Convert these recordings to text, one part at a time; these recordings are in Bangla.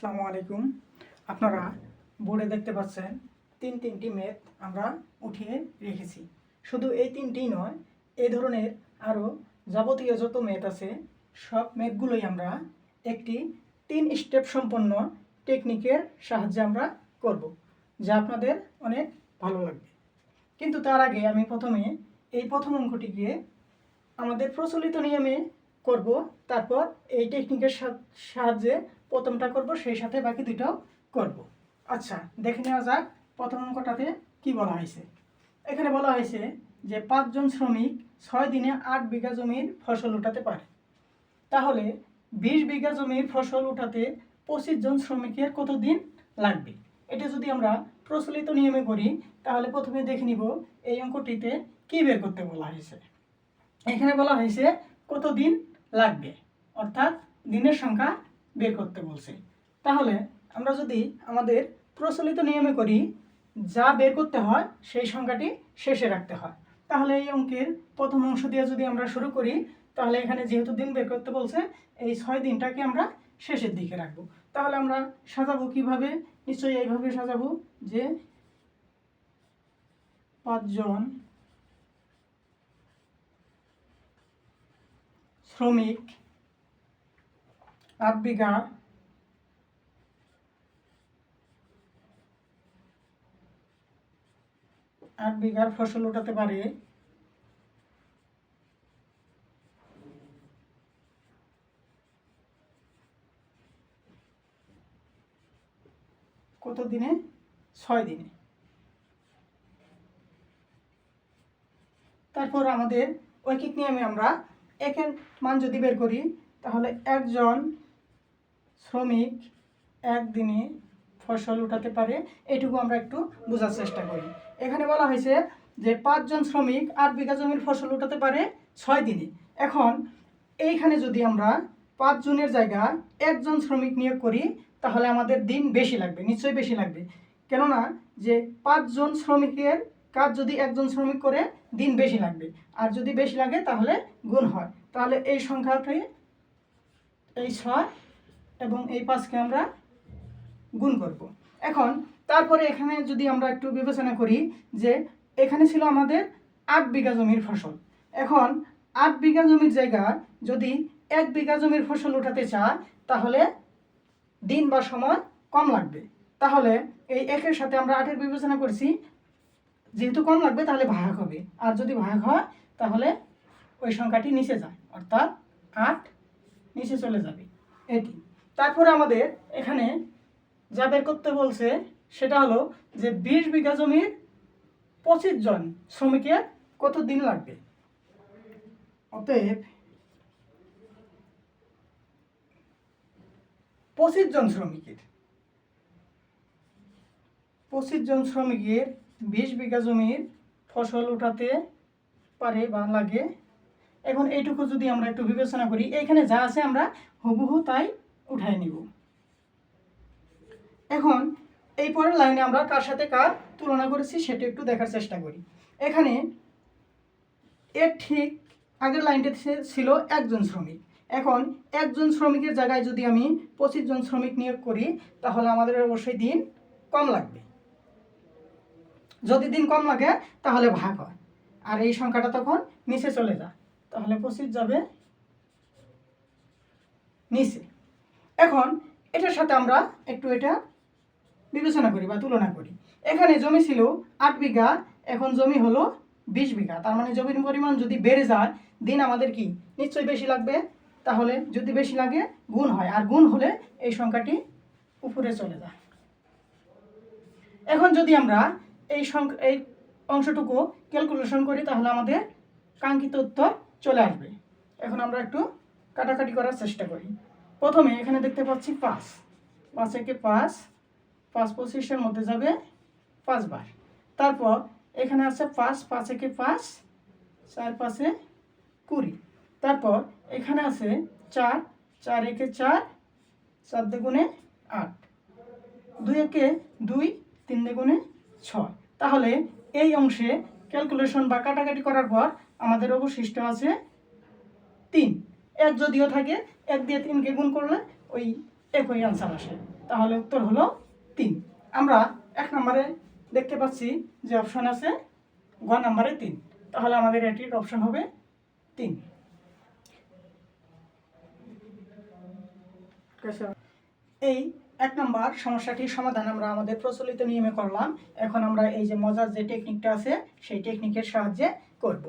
আসসালামু আলাইকুম। আপনারা বোর্ডে দেখতে পাচ্ছেন তিন তিনটি ম্যাথ আমরা উঠিয়ে রেখেছি। শুধু এই তিনটি নয় এই ধরনের আরও যাবতীয় যত ম্যাথ আছে, সব ম্যাথগুলোই আমরা একটি তিন স্টেপ সম্পন্ন টেকনিকের সাহায্যে আমরা করব, যা আপনাদের অনেক ভালো লাগবে। কিন্তু তার আগে আমি প্রথমে এই প্রথম অঙ্কটিকে আমাদের প্রচলিত নিয়মে করব। তারপর এই টেকনিকের সাহায্যে প্রথমটা করব, সেই সাথে বাকি দুটাও করব। আচ্ছা দেখে নেওয়া যাক প্রথম অঙ্কটাতে কি বলা হয়েছে। এখানে বলা হয়েছে যে পাঁচজন শ্রমিক ছয় দিনে আট বিঘা জমির ফসল উঠাতে পারে। তাহলে বিশ বিঘা জমির ফসল উঠাতে পঁচিশ জন শ্রমিকের কত দিন লাগবে? এটা যদি আমরা প্রচলিত নিয়মে করি, তাহলে প্রথমে দেখে নিব এই অঙ্কটিতে কী বের করতে বলা হয়েছে। এখানে বলা হয়েছে কত দিন লাগবে। অর্থাৎ দিনের সংখ্যা বের করতে বলছে। তাহলে আমরা যদি আমাদের প্রচলিত নিয়মে করি, যা বের করতে হয়, সেই সংখ্যাটি শেষে রাখতে হয়। তাহলে এই অঙ্কের প্রথম অংশ দিয়ে যদি আমরা শুরু করি, তাহলে এখানে যেহেতু দিন বের করতে বলছে, এই ছয় দিনটাকে আমরা শেষের দিকে রাখব। তাহলে আমরা সাজাবো কীভাবে? নিশ্চয়ই এইভাবে সাজাবো যে পাঁচজন শ্রমিক আট বিঘা আট বিঘার ফসল উঠাতে পারে। কত দিনে? ছয় দিনে। তারপর আমাদের ঐকিক নিয়মে আমরা একের মান যদি বের করি, তাহলে একজন শ্রমিক একদিনে ফসল উঠাতে পারে, এটুকু আমরা একটু বোঝার চেষ্টা করি। এখানে বলা হয়েছে যে পাঁচজন শ্রমিক আট বিঘা জমির ফসল উঠাতে পারে ছয় দিনে। এখন এইখানে যদি আমরা পাঁচ জনের জায়গায় একজন শ্রমিক নিয়োগ করি, তাহলে আমাদের দিন বেশি লাগবে, নিশ্চয়ই বেশি লাগবে। কেননা যে পাঁচজন শ্রমিকের কাজ যদি একজন শ্রমিক করে, দিন বেশি লাগবে। আর যদি বেশি লাগে, তাহলে গুণ হয়। তাহলে এই সংখ্যাটি এই ছয় এবং এই পাঁচকে আমরা গুণ করব। এখন, তারপরে এখানে যদি আমরা একটু বিবেচনা করি যে, এখানে ছিল আমাদের আট বিঘা জমির ফসল। এখন, আট বিঘা জমির জায়গায় যদি এক বিঘা জমির ফসল উঠাতে চায়, তাহলে দিন বা সময় কম লাগবে। তাহলে এই একের সাথে আমরা আটের বিবেচনা করছি যেহেতু কম লাগবে, তাহলে ভাগ হবে। আর যদি ভাগ হয়, তাহলে ওই সংখ্যাটি নিচে যায়। অর্থাৎ আট নিচে চলে যাবে এটি। তারপরে আমাদের এখানে যা বের করতে বলছে, সেটা হলো যে বিশ বিঘা জমির পঁচিশ জন শ্রমিকের কত দিন লাগবে? অতএব পঁচিশ জন শ্রমিকের। পঁচিশ জন শ্রমিকের বিশ বিঘা জমির ফসল উঠাতে পারে বা লাগে। এখন এইটুকু যদি আমরা একটু বিবেচনা করি এখানে যা আছে আমরা হুবহু তাই উঠাই নিব। এখন এই পরের লাইনে আমরা কার সাথে কার তুলনা করেছি সেটা একটু দেখার চেষ্টা করি। এখানে এর ঠিক আগের লাইনটা ছিল একজন শ্রমিক। এখন একজন শ্রমিকের জায়গায় যদি আমি পঁচিশ জন শ্রমিক নিয়োগ করি, তাহলে আমাদের অবশ্যই দিন কম লাগবে। যদি দিন কম লাগে, তাহলে ভাগ হয়। আর এই সংখ্যাটা তখন নিচে চলে যায়। তাহলে পঁচিশ যাবে নিচে। এখন এটার সাথে আমরা একটু এটা বিবেচনা করি বা তুলনা করি। এখানে জমি ছিল আট বিঘা, এখন জমি হলো বিশ বিঘা। তার মানে জমির পরিমাণ যদি বেড়ে যায়, দিন আমাদের কি? নিশ্চয়ই বেশি লাগবে। তাহলে যদি বেশি লাগে, গুণ হয়। আর গুণ হলে এই সংখ্যাটি উপরে চলে যায়। এখন যদি আমরা এই এই অংশটুকু ক্যালকুলেশন করি, তাহলে আমাদের কাঙ্ক্ষিত উত্তর চলে আসবে। এখন আমরা একটু কাটাকাটি করার চেষ্টা করি। প্রথমে এখানে দেখতে পাচ্ছি পাঁচ। পাঁচ একে পাঁচ পাঁচ পঁচিশের মধ্যে যাবে পাঁচবার তারপর এখানে আছে পাঁচ পাঁচ একে পাঁচ, চার পাঁচে কুড়ি। তারপর এখানে আছে চার চার একে চার চার দুগুণে আট। দুই একে দুই, তিন দুগুণে ছয়। তাহলে এই অংশে ক্যালকুলেশন বা কাটাকাটি করার পর আমাদের অবশিষ্ট আছে তিন। এক যদিও থাকে, এক দিয়ে তিনকে গুণ করলে ওই একই আনসার আসে। তাহলে উত্তর হলো তিন। আমরা এক নম্বরে দেখতে পাচ্ছি যে অপশন আছে গ নম্বরে তিন। তাহলে আমাদের এটির অপশন হবে তিন। এই এক নম্বর, সমস্যাটির সমাধান আমরা আমাদের প্রচলিত নিয়মে করলাম। এখন আমরা এই যে মজার যে টেকনিকটা আছে, সেই টেকনিকের সাহায্যে করব।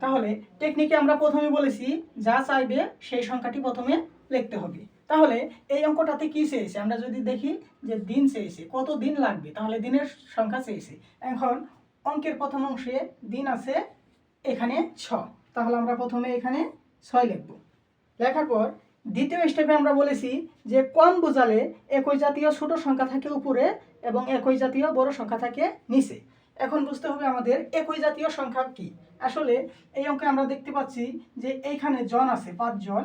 তাহলে টেকনিকে আমরা প্রথমে বলেছি, যা চাইবে সেই সংখ্যাটি প্রথমে লিখতে হবে। তাহলে এই অঙ্কটাতে কি চেয়েছে? আমরা যদি দেখি যে দিন চেয়েছে, কত দিন লাগবে? তাহলে দিনের সংখ্যা চেয়েছে। এখন অঙ্কের প্রথম অংশে দিন আছে এখানে ছ। তাহলে আমরা প্রথমে এখানে ছয় লিখব। লেখার পর দ্বিতীয় স্টেপে আমরা বলেছি যে কম বোঝালে একই জাতীয় ছোট সংখ্যা থাকে উপরে এবং একই জাতীয় বড় সংখ্যা থাকে নিচে। এখন বুঝতে হবে আমাদের একই জাতীয় সংখ্যা কি। আসলে এই অঙ্কে আমরা দেখতে পাচ্ছি যে এইখানে জন আছে পাঁচজন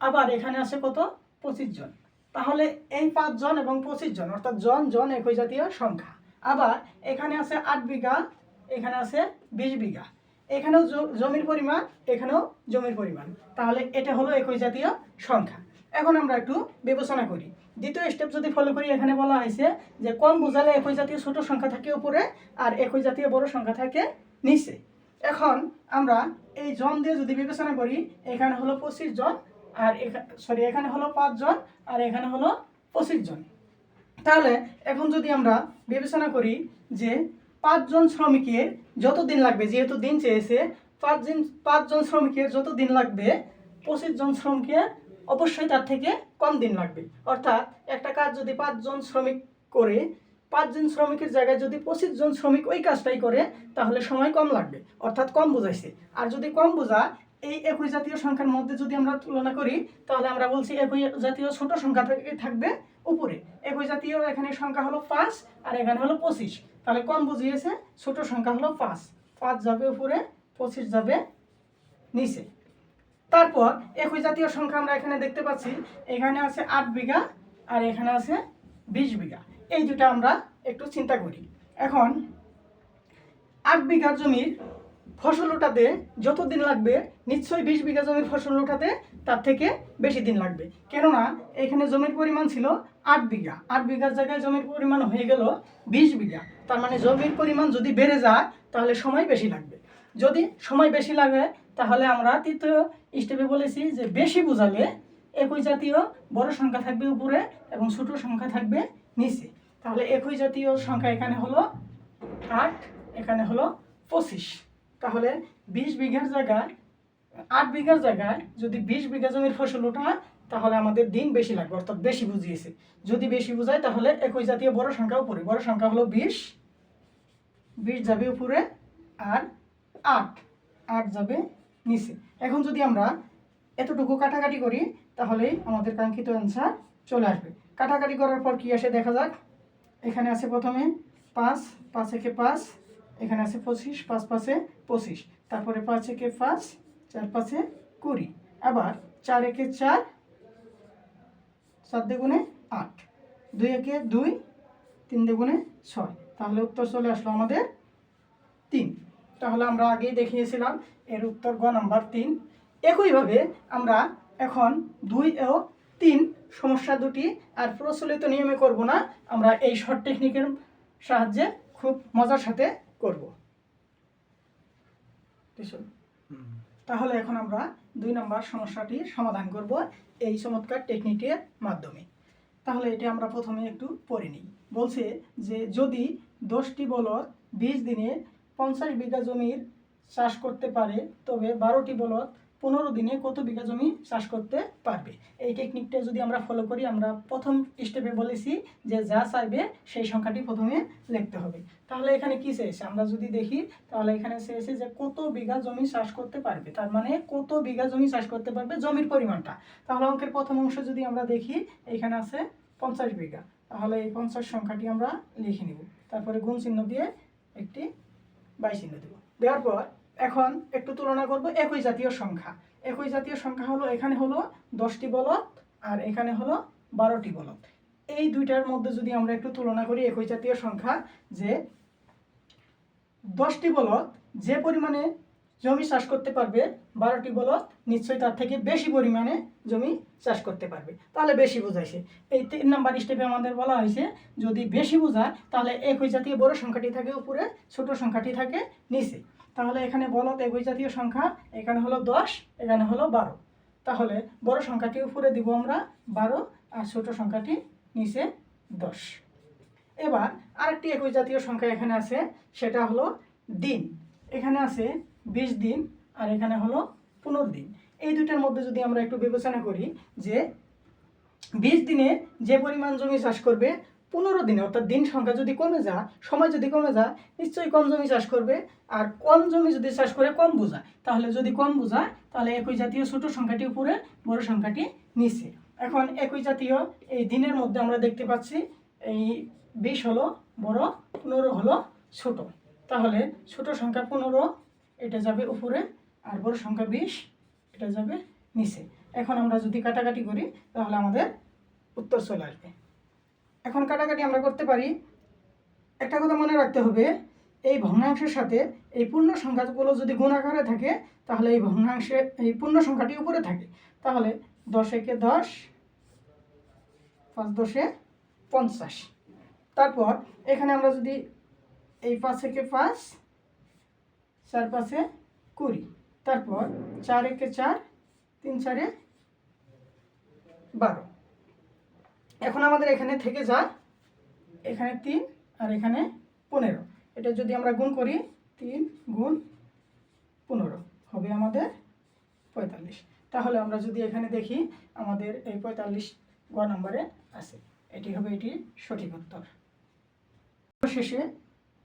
আবার এখানে আছে কত? পঁচিশ জন। তাহলে এই পাঁচজন এবং পঁচিশ জন, অর্থাৎ জন জন একই জাতীয় সংখ্যা। আবার এখানে আছে আট বিঘা, এখানে আছে বিশ বিঘা। এখানেও জমির পরিমাণ, এখানেও জমির পরিমাণ। তাহলে এটা হলো একই জাতীয় সংখ্যা। এখন আমরা একটু বিবেচনা করি। দ্বিতীয় স্টেপ যদি ফলো করি, এখানে বলা হয়েছে যে কম বোঝালে একই জাতীয় ছোট সংখ্যা থাকে উপরে আর একই জাতীয় বড় সংখ্যা থাকে নিচে। এখন আমরা এই জন দিয়ে যদি বিবেচনা করি, এখানে হলো পঁচিশ জন আর সরি এখানে হলো পাঁচজন আর এখানে হলো পঁচিশ জন। তাহলে এখন যদি আমরা বিবেচনা করি যে পাঁচজন শ্রমিকের যত দিন লাগবে, যেহেতু দিন চেয়েছে পাঁচ দিন পাঁচজন শ্রমিকের যত দিন লাগবে পঁচিশ জন শ্রমিকের অবশ্যই তার থেকে কম দিন লাগবে। অর্থাৎ একটা কাজ যদি পাঁচজন শ্রমিক করে, পাঁচজন শ্রমিকের জায়গায় যদি পঁচিশ জন শ্রমিক ওই কাজটাই করে, তাহলে সময় কম লাগবে। অর্থাৎ কম বোঝাইছে। আর যদি কম বোঝা, এই একই জাতীয় সংখ্যার মধ্যে যদি আমরা তুলনা করি, তাহলে আমরা বলছি একই জাতীয় ছোট সংখ্যা থেকে, থাকবে উপরে। একই জাতীয় এখানে সংখ্যা হলো পাঁচ, আর এখানে হলো পঁচিশ। তাহলে কম বুঝিয়েছে, ছোট সংখ্যা হলো পাঁচ। পাঁচ যাবে উপরে, পঁচিশ যাবে নিচে। তারপর একই জাতীয় সংখ্যা আমরা এখানে দেখতে পাচ্ছি, এখানে আছে আট বিঘা আর এখানে আছে বিশ বিঘা। এই দুটা আমরা একটু চিন্তা করি। এখন আট বিঘা জমির ফসল ওঠাতে যত দিন লাগবে, নিশ্চয়ই বিশ বিঘা জমির ফসল ওঠাতে তার থেকে বেশি দিন লাগবে। কেননা, এখানে জমির পরিমাণ ছিল আট বিঘা। আট বিঘার জায়গায় জমির পরিমাণ হয়ে গেল বিশ বিঘা। তার মানে জমির পরিমাণ যদি বেড়ে যায়, তাহলে সময় বেশি লাগবে। যদি সময় বেশি লাগে, তাহলে আমরা তৃতীয় স্টেপে বলেছি যে বেশি বোঝালে একই জাতীয় বড় সংখ্যা থাকবে উপরে এবং ছোট সংখ্যা থাকবে নিচে। তাহলে একই জাতীয় সংখ্যা এখানে হলো আট, এখানে হলো পঁচিশ। তাহলে বিশ বিঘার জায়গায়, আট বিঘার জায়গায় যদি বিশ বিঘা জমির ফসল ওঠায় তাহলে আমাদের দিন বেশি লাগবে, অর্থাৎ বেশি বুঝিয়েছে। যদি বেশি বুঝায়, তাহলে একই জাতীয় বড় সংখ্যা উপরে। বড় সংখ্যা হলো বিশ বিশ যাবে উপরে আর আট আট যাবে নিচে। এখন যদি আমরা এতটুকু কাটাকাটি করি, তাহলেই আমাদের কাঙ্ক্ষিত অ্যান্সার চলে আসবে। কাটাকাটি করার পর কি আসে দেখা যাক। এখানে আছে প্রথমে পাঁচ পাঁচ একে পাঁচ, এখানে আছে পঁচিশ, পাঁচ পাঁচে পঁচিশ। তারপরে পাঁচ একে পাঁচ, চার পাঁচে কুড়ি। আবার চার একে চার চার দুগুণে আট। দুই একে দুই তিন দুগুণে ছয়। তাহলে উত্তর চলে আসলো আমাদের তিন। তাহলে আমরা আগেই দেখিয়েছিলাম এর উত্তর গ নাম্বার তিন। একইভাবে আমরা এখন দুই ও তিন সমস্যা দুটি আর প্রচলিত নিয়মে করব না আমরা এই শর্ট টেকনিকের সাহায্যে খুব মজার সাথে করব। তাহলে এখন আমরা দুই নম্বর সমস্যাটি সমাধান করব এই চমৎকার টেকনিকের মাধ্যমে। তাহলে এটা আমরা প্রথমে একটু পড়ে নিই। বলছে যে যদি দশটি বলদ বিশ দিনে পঞ্চাশ বিঘা জমির চাষ করতে পারে, তবে বারোটি বলদ পনেরো দিনে কত বিঘা জমি চাষ করতে পারবে? এই টেকনিকটা যদি আমরা ফলো করি, আমরা প্রথম স্টেপে বলেছি যে যা চাইবে সেই সংখ্যাটি প্রথমে লিখতে হবে। তাহলে এখানে কি চেয়েছে আমরা যদি দেখি, তাহলে এখানে চেয়েছে যে কত বিঘা জমি চাষ করতে পারবে? তার মানে কত বিঘা জমি চাষ করতে পারবে জমির পরিমাণটা? তাহলে অঙ্কের প্রথম অংশ যদি আমরা দেখি, এখানে আছে পঞ্চাশ বিঘা। তাহলে এই পঞ্চাশ সংখ্যাটি আমরা লিখে নিব। তারপরে গুণ চিহ্ন দিয়ে একটি বাই চিহ্ন দেব। দেওয়ার পর এখন একটু তুলনা করব একই জাতীয় সংখ্যা। একই জাতীয় সংখ্যা হলো, এখানে হলো দশটি বলদ আর এখানে হলো বারোটি বলদ। এই দুইটার মধ্যে যদি আমরা একটু তুলনা করি একই জাতীয় সংখ্যা, যে দশটি বলদ যে পরিমাণে জমি চাষ করতে পারবে, বারোটি বলদ নিশ্চয়ই তার থেকে বেশি পরিমাণে জমি চাষ করতে পারবে। তাহলে বেশি বোঝাইছে। এই তিন নাম্বার স্টেপে আমাদের বলা হয়েছে, যদি বেশি বোঝায়, তাহলে একই জাতীয় বড় সংখ্যাটি থাকে উপরে, ছোট সংখ্যাটি থাকে নিচে। তাহলে এখানে বলদ একই জাতীয় সংখ্যা, এখানে হলো দশ, এখানে হলো বারো। তাহলে বড় সংখ্যাটি উপরে দিব আমরা, বারো, আর ছোট সংখ্যাটি নিচে দশ। এবার আরেকটি একই জাতীয় সংখ্যা এখানে আছে, সেটা হলো দিন। এখানে আছে বিশ দিন, আর এখানে হলো পনেরো দিন। এই দুটার মধ্যে যদি আমরা একটু বিবেচনা করি যে বিশ দিনে যে পরিমাণ জমি চাষ করবে পনেরো দিনে, অর্থাৎ দিন সংখ্যা যদি কমে যায়, সময় যদি কমে যায়, নিশ্চয়ই কম জমি চাষ করবে। আর কম জমি যদি চাষ করে কম বোঝায়। তাহলে যদি কম বোঝায়, তাহলে একই জাতীয় ছোট সংখ্যাটি উপরে, বড় সংখ্যাটি নিচে। এখন একই জাতীয় এই দিনের মধ্যে আমরা দেখতে পাচ্ছি, এই বিশ হলো বড়, পনেরো হলো ছোট। তাহলে ছোট সংখ্যা পনেরো, এটা যাবে উপরে, আর বড় সংখ্যা বিশ, এটা যাবে নিচে। এখন আমরা যদি কাটাকাটি করি, তাহলে আমাদের উত্তর চলে আসবে। এখন কাটাকাটি আমরা করতে পারি। একটা কথা মনে রাখতে হবে, এই ভগ্নাংশের সাথে এই পূর্ণ সংখ্যাগুলো যদি গুণ আকারে থাকে, তাহলে এই ভগ্নাংশে, এই পূর্ণ সংখ্যাটি উপরে থাকে। তাহলে দশ একে দশ, পাঁচ দশে পঞ্চাশ। তারপর এখানে আমরা যদি এই পাঁচ একে পাঁচ, চার পাঁচে কুড়ি। তারপর চার একে চার, তিন চারে বারো। এখন আমাদের এখানে থেকে যায় এখানে তিন আর এখানে পনেরো। এটা যদি আমরা গুণ করি, তিন গুণ পনেরো হবে আমাদের পঁয়তাল্লিশ। তাহলে আমরা যদি এখানে দেখি, আমাদের এই পঁয়তাল্লিশ গ নম্বরে আছে। এটি হবে এটি সঠিক উত্তর। শেষে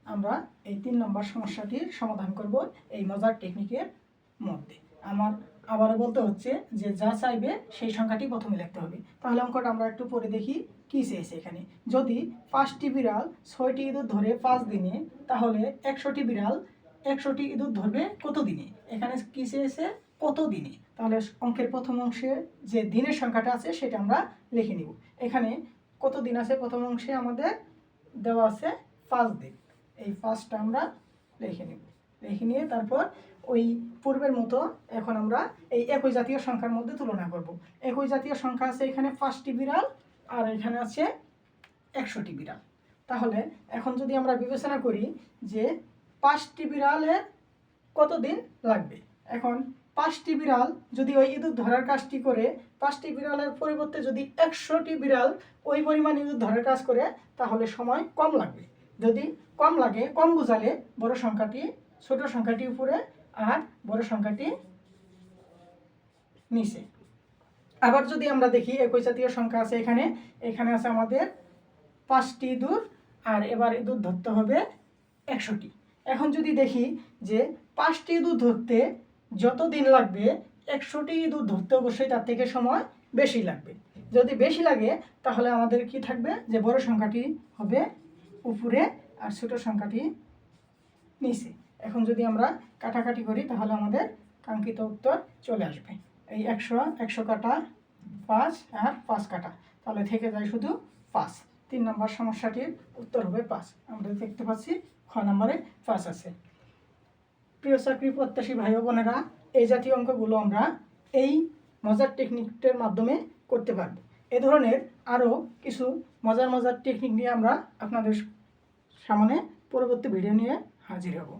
আমরা এই তিন নম্বর সমস্যাটির সমাধান করব এই মজার টেকনিকের মধ্যে। আমার আবারও বলতে হচ্ছে যে যা চাইবে সেই সংখ্যাটি প্রথমে লিখতে হবে। তাহলে অঙ্কটা আমরা একটু পরে দেখি কী চেয়েছে এখানে। যদি পাঁচটি বিড়াল ছয়টি ইঁদুর ধরে পাঁচ দিনে, তাহলে একশোটি বিড়াল একশোটি ইঁদুর ধরবে কত দিনে? এখানে কী চেয়েছে কত দিনে? তাহলে অঙ্কের প্রথম অংশে যে দিনের সংখ্যাটা আছে সেটা আমরা লিখে নিব। এখানে কত দিন আছে? প্রথম অংশে আমাদের দেওয়া আছে পাঁচ দিন। এই পাঁচটা আমরা লিখে নেব। লিখে নিয়ে তারপর ওই পূর্বের মতো এখন আমরা এই একই জাতীয় সংখ্যার মধ্যে তুলনা করব। একই জাতীয় সংখ্যা আছে এখানে পাঁচটি বিড়াল আর এখানে আছে একশোটি বিড়াল। তাহলে এখন যদি আমরা বিবেচনা করি যে পাঁচটি বিড়ালের কত দিন লাগবে? এখন পাঁচটি বিড়াল যদি ওই ইঁদুর ধরার কাজটি করে, পাঁচটি বিড়ালের পরিবর্তে যদি একশোটি বিড়াল ওই পরিমাণ ইঁদুর ধরার কাজ করে, তাহলে সময় কম লাগবে। যদি কম লাগে, কম বোঝালে বড় সংখ্যাটি, ছোট সংখ্যাটি উপরে আর বড় সংখ্যাটি নিচে। আবার যদি আমরা দেখি একই জাতীয় সংখ্যা আছে এখানে এখানে আছে আমাদের পাঁচটি ইঁদুর, আর এবার ইঁদুর ধরতে হবে একশোটি। এখন যদি দেখি যে পাঁচটি ইঁদুর ধরতে যত দিন লাগবে, একশোটি ইঁদুর ধরতে অবশ্যই তার থেকে সময় বেশি লাগবে। যদি বেশি লাগে, তাহলে আমাদের কি থাকবে? যে বড় সংখ্যাটি হবে উপরে আর ছোট সংখ্যাটি নিচে। এখন যদি আমরা কাটাকাটি করি, তাহলে আমাদের কাঙ্ক্ষিত উত্তর চলে আসবে। এই একশো একশো কাটা, পাঁচ আর পাঁচ কাটা। তাহলে থেকে যায় শুধু পাঁচ। তিন নম্বর সমস্যাটির উত্তর হবে পাঁচ। আমরা দেখতে পাচ্ছি খ নম্বরে পাঁচ আছে। প্রিয় চাকরি প্রত্যাশী ভাই বোনেরা, এই জাতীয় অঙ্কগুলো আমরা এই মজার টেকনিকের মাধ্যমে করতে পারব। এ ধরনের আরও কিছু মজার মজার টেকনিক নিয়ে আমরা আপনাদের সামনে পরবর্তী ভিডিও নিয়ে হাজির হব।